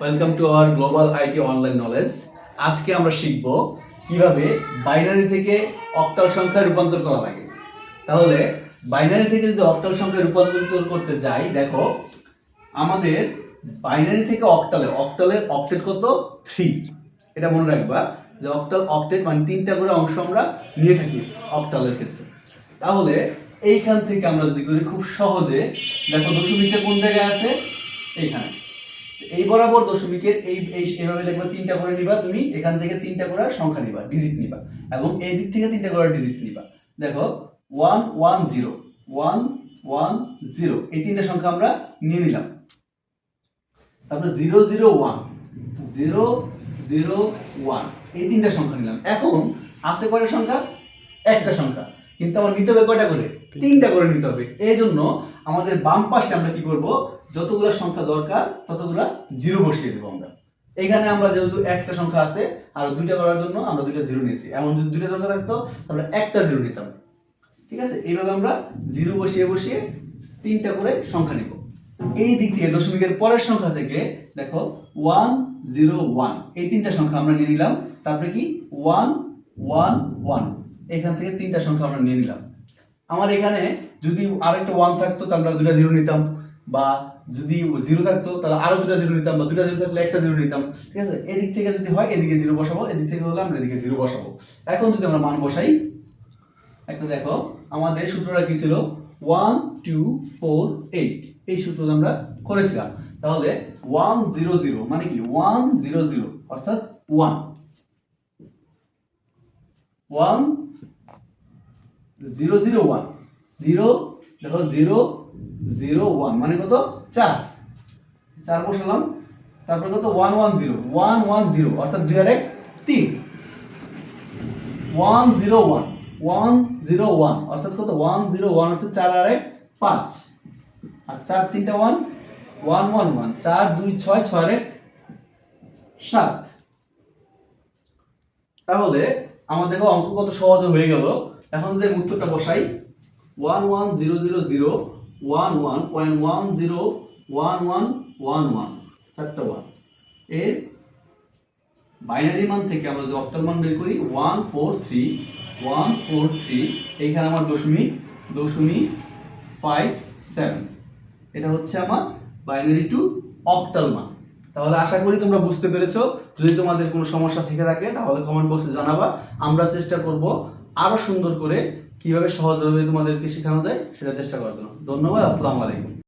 Welcome to our global IT online knowledge আজকে আমরা শিখব কীভাবে বাইনারি থেকে অক্টাল সংখ্যায় রূপান্তর করা লাগে। তাহলে বাইনারি থেকে যদি অক্টাল সংখ্যায় রূপান্তর করতে যাই, দেখো, আমাদের বাইনারি থেকে অক্টালে অক্টালের অক্টেট কত? থ্রি এটা মনে রাখবা যে অক্টাল অক্টেট মানে তিনটা করে অংশ আমরা নিয়ে থাকি অক্টালের ক্ষেত্রে। তাহলে এইখান থেকে আমরা যদি করি, খুব সহজে, দেখো দশমিকটা কোন জায়গায় আছে? এইখানে। এই বরাবর দশমিকের এই এই এভাবে লিখবা তিনটা করে নিবা তুমি এখান থেকে তিনটা করে সংখ্যা নিবা ডিজিট নিবা এবং এই দিক থেকে তিনটা করে ডিজিট নিবা। দেখো one one zero one one zero এই তিনটা সংখ্যা আমরা নিয়ে নিলাম। তারপরে zero zero one zero zero one এই তিনটা সংখ্যা নিলাম। এখন আছে কয়টা সংখ্যা? একটা সংখ্যা। কিন্তু আমার নিতে হবে কয়টা করে? তিনটা করে নিতে হবে। এই জন্য আমাদের বাম পাশে আমরা কি করব? যতগুলো সংখ্যা দরকার, ততগুলা জিরো বসিয়ে দেবো আমরা। এখানে আমরা যেহেতু একটা সংখ্যা আছে, আর দুইটা করার জন্য আমরা দুইটা জিরো নিয়েছি। এমন যদি দুইটা সংখ্যা থাকতো, তাহলে একটা জিরো নিতাম। ঠিক আছে? এইভাবে আমরা জিরো বসিয়ে বসিয়ে তিনটা করে সংখ্যা নিব। এই দিক থেকে দশমিকের পরের সংখ্যা থেকে, দেখো ওয়ান জিরো ওয়ান এই তিনটা সংখ্যা আমরা নিয়ে নিলাম। তারপরে কি? ওয়ান ওয়ান ওয়ান এখান থেকে তিনটা সংখ্যা আমরা নিয়ে নিলাম। আমার এখানে যদি আরেকটা ওয়ান থাকতো, তাহলে আমরা দুটা জিরো নিতাম। বা যদি জিরো থাকতো, তাহলে আরও দুটা জিরো নিতাম বা দুটা জিরো থাকলে একটা জিরো নিতাম। ঠিক আছে? এদিক থেকে যদি হয়, এদিকে জিরো বসাবো, এদিক থেকে হলে আমরা এদিকে জিরো বসাবো। এখন যদি আমরা মান বসাই, একটা দেখো, আমাদের সূত্রটা কি ছিল? ওয়ান টু ফোর এইট এই সূত্রটা আমরা করেছিলাম। তাহলে ওয়ান জিরো জিরো মানে কি? ওয়ান জিরো জিরো অর্থাৎ one one zero zero one zero দেখো জিরো জিরো ওয়ান মানে কত? চার। চার বসালাম, তারপরে কত? One one, zero. One one, zero, অর্থাৎ দুই আর এক, তিন। One, zero, one. One, zero, one, অর্থাৎ কত? ওয়ান, জিরো, ওয়ান, হচ্ছে চার আর এক, পাঁচ। আর চার, তিনটা ওয়ান? One one one. চার, দুই, ছয় ছয় এক, সাত। তাহলে আমার দেখো অঙ্ক কত সহজে হয়ে গেল। এখন যদি উত্তরটা বসাই, one one, zero zero zero one one point one zero one one one one চারটা ওয়ানের বাইনারি মান থেকে আমরা যদি অক্টাল মান বের করি one four three one four three এইখানে আমার দশমিক দশমিক ফাইভ সেভেন এটা হচ্ছে আমার বাইনারি টু অক্টাল মান। তাহলে আশা করি তোমরা বুঝতে পেরেছ। যদি তোমাদের কোনো সমস্যা থেকে থাকে, তাহলে কমেন্ট বক্সে জানাবা। আমরা চেষ্টা করব আরও সুন্দর করে কীভাবে সহজভাবে তোমাদেরকে শেখানো যায় সেটা চেষ্টা করার জন্য। ধন্যবাদ আসসালামু আলাইকুম।